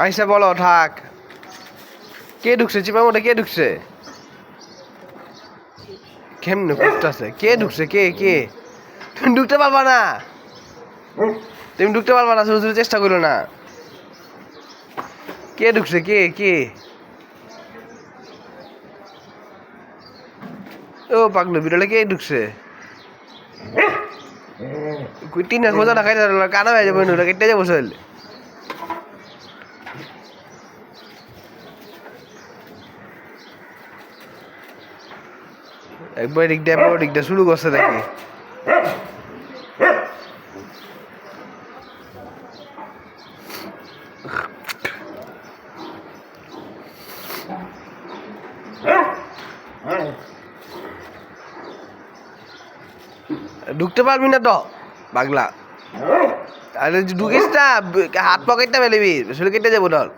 আইসা বলো, থাক। কে ঢুকছে? চিপার মধ্যে কে ঢুকছে? কেমনে করতেছে কে ঢুকছে? কে কে? তুমি ঢুকতে পারবা না। তুমি ঢুকতে পারবা না, শুধু চেষ্টা করো না। কে ঢুকছে? কে কে? ও পাগলো, বিড়ালে কে ঢুকছে? টিনা খোঁজা না খাইতে কানা হয়ে যাবে কেটে যাব শৈল একবার দিক দিয়ে, একবার দিক দিয়ে। শুরু করছে নাকি ঢুকতে পারবি না তো, পাগলা। আরে ঢুকিস না, হাত পকেটটা ফেলেবি শুধু কেটে যাব ধর।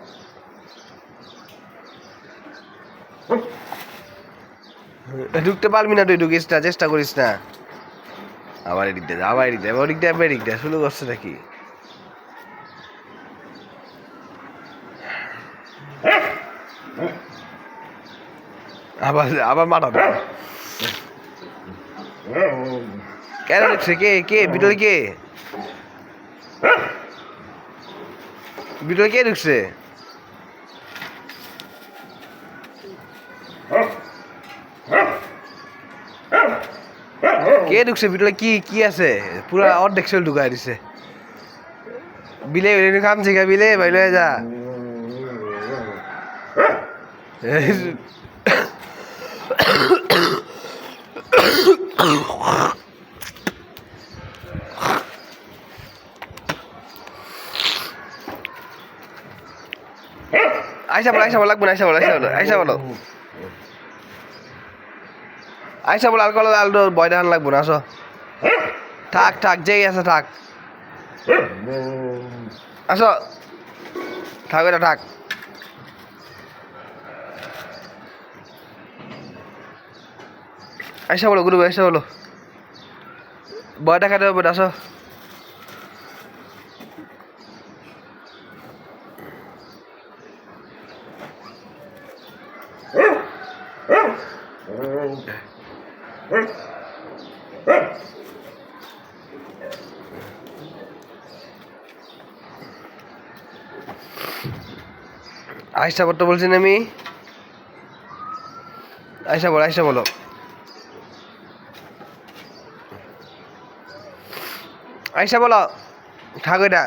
ঢুকতে পারবি না তুই, ঢুকিস না, চেষ্টা করিস না। আবার এদিক দিয়ে আবার এদিক দিয়ে আবার দিয়ে আবার এদিক দিয়ে, শুরু করছে নাকি? আবার আবার মাথা দেবে কেন দেখছে কে কে, ভিতরে কে? ভিতরে কে ঢুকছে? কে ঢুকছে? ভিতরে কি কি আছে? পুরা অর্ধেক সেল ঢুকাই দিছে। বিলে কাম থেকে বিলে, বাইলে যা। আইসা বলো আইসা বলো, লাগবে না আইসা বলো আইসা বলো আইসা বলো। আইসা বলো আলকোহল আলটো বয় আন লাগবো না আসো। থাক থাক যেই আছে থাক। আসো। থাক এটা থাক। আইসা বলো গুরু আইসা বলো। বয়টা দেখাতে হবে আসো। আইসা পড়তে বলছেন আমি। আইসা বলো আইসা বলো। আইসা বলো থাক এটা